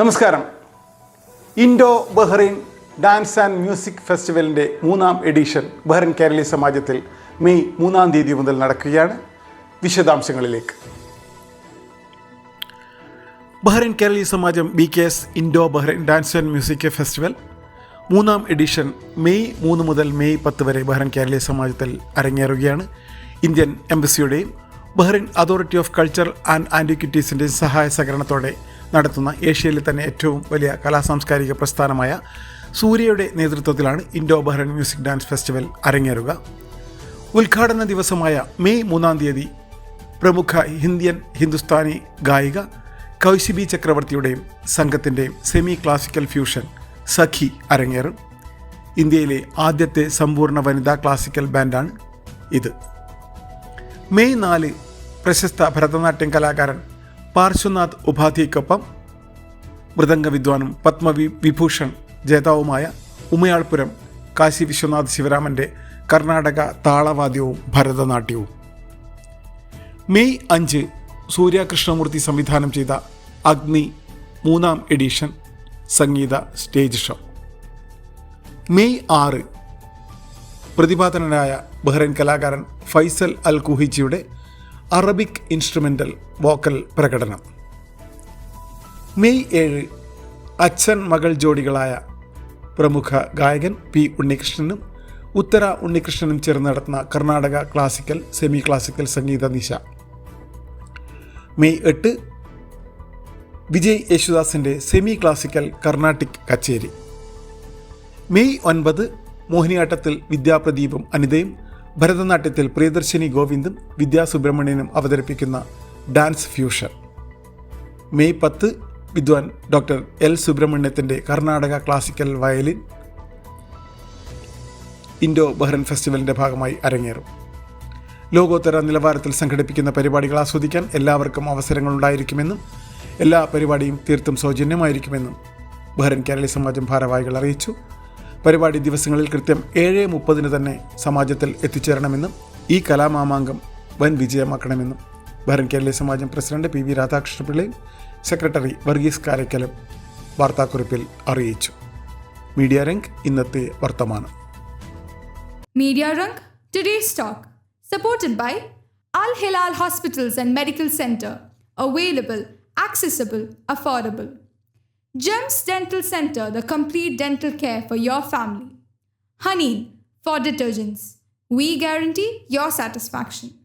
നമസ്കാരം. Indo Bahrain dance and music ഫെസ്റ്റിവലിന്റെ മൂന്നാം edition Bahrain Keraleeya സമാജത്തിൽ May മൂന്നാം തീയതി മുതൽ നടക്കുകയാണ്. വിശദാംശങ്ങളിലേക്ക്. Bahrain Keraleeya Samajam B K S Indo Bahrain dance and music festival മൂന്നാം എഡിഷൻ മെയ് മൂന്ന് മുതൽ മെയ് പത്ത് വരെ ബഹ്റൈൻ കേരളീയ സമാജത്തിൽ അരങ്ങേറുകയാണ്. Indian എംബസിയുടെയും Bahrain authority of culture and ആന്റിക്വിറ്റീസിന്റെയും സഹായ സഹകരണത്തോടെ നടത്തുന്ന ഏഷ്യയിലെ തന്നെ ഏറ്റവും വലിയ കലാസാംസ്കാരിക പ്രസ്ഥാനമായ സൂര്യയുടെ നേതൃത്വത്തിലാണ് Indo Bahrain music dance festival അരങ്ങേറുക. ഉദ്ഘാടന ദിവസമായ മെയ് മൂന്നാം തീയതി പ്രമുഖ ഹിന്ദിയൻ ഹിന്ദുസ്ഥാനി ഗായിക കൗശിബി ചക്രവർത്തിയുടെയും സംഘത്തിന്റെയും സെമി ക്ലാസിക്കൽ ഫ്യൂഷൻ സഖി അരങ്ങേറും. ഇന്ത്യയിലെ ആദ്യത്തെ സമ്പൂർണ വനിതാ ക്ലാസിക്കൽ ബാൻഡാണ് ഇത്. മെയ് നാല് പ്രശസ്ത ഭരതനാട്യം കലാകാരൻ പാർശ്വനാഥ് ഉപാധ്യയ്ക്കൊപ്പം മൃദംഗ വിദ്വാനും പത്മവി വിഭൂഷൺ ജേതാവുമായ ഉമയാൾപുരം കാശി വിശ്വനാഥ് ശിവരാമന്റെ കർണാടക താളവാദ്യവും ഭരതനാട്യവും. മെയ് അഞ്ച് സൂര്യകൃഷ്ണമൂർത്തി സംവിധാനം ചെയ്ത അഗ്നി മൂന്നാം എഡിഷൻ സംഗീത സ്റ്റേജ് ഷോ മെയ് ആറ് പ്രതിപാദനായ ബഹ്റൈൻ കലാകാരൻ ഫൈസൽ അൽ കുഹിജിയുടെ അറബിക് ഇൻസ്ട്രുമെന്റൽ വോക്കൽ പ്രകടനം. മെയ് ഏഴ് അച്ഛൻ മകൾ ജോഡികളായ പ്രമുഖ ഗായകൻ പി ഉണ്ണികൃഷ്ണനും ഉത്തര ഉണ്ണികൃഷ്ണനും ചേർന്ന് നടത്തുന്ന കർണാടക ക്ലാസിക്കൽ സെമി ക്ലാസിക്കൽ സംഗീത നിശ. മെയ് എട്ട് വിജയ് യേശുദാസിന്റെ സെമി ക്ലാസിക്കൽ കർണാട്ടിക് കച്ചേരി. മെയ് ഒൻപത് മോഹിനിയാട്ടത്തിൽ വിദ്യാപ്രദീപും അനിതയും ഭരതനാട്യത്തിൽ പ്രിയദർശിനി ഗോവിന്ദും വിദ്യാസുബ്രഹ്മണ്യനും അവതരിപ്പിക്കുന്ന ഡാൻസ് ഫ്യൂഷൻ. മെയ് പത്ത് വിദ്വാൻ doctor L സുബ്രഹ്മണ്യത്തിന്റെ Carnatic classical violin Indo Bahrain ഫെസ്റ്റിവലിന്റെ ഭാഗമായി അരങ്ങേറും. ലോകോത്തര നിലവാരത്തിൽ സംഘടിപ്പിക്കുന്ന പരിപാടികൾ ആസ്വദിക്കാൻ എല്ലാവർക്കും അവസരങ്ങളുണ്ടായിരിക്കുമെന്നും എല്ലാ പരിപാടിയും തീർത്തും സൗജന്യമായിരിക്കുമെന്നും ബഹ്റൻ കേരളീയ സമാജം ഭാരവാഹികൾ അറിയിച്ചു. പരിപാടി ദിവസങ്ങളിൽ കൃത്യം ഏഴ് മുപ്പതിന് തന്നെ സമാജത്തിൽ എത്തിച്ചേരണമെന്നും ഈ കലാമാമാങ്കം വൻ വിജയമാക്കണമെന്നും Bahrain Keraleeya Samajam president P V രാധാകൃഷ്ണപിള്ളയും secretary Varghese കാരയ്ക്കലും വാർത്താക്കുറിപ്പിൽ അറിയിച്ചു മീഡിയ രംഗ് ഇന്നത്തെ വർത്തമാനം media Rang today stock supported by al Hilal hospitals and medical centre available accessible affordable. Gems Dental Center, the complete dental care for your family. Honey for detergents. We guarantee your satisfaction.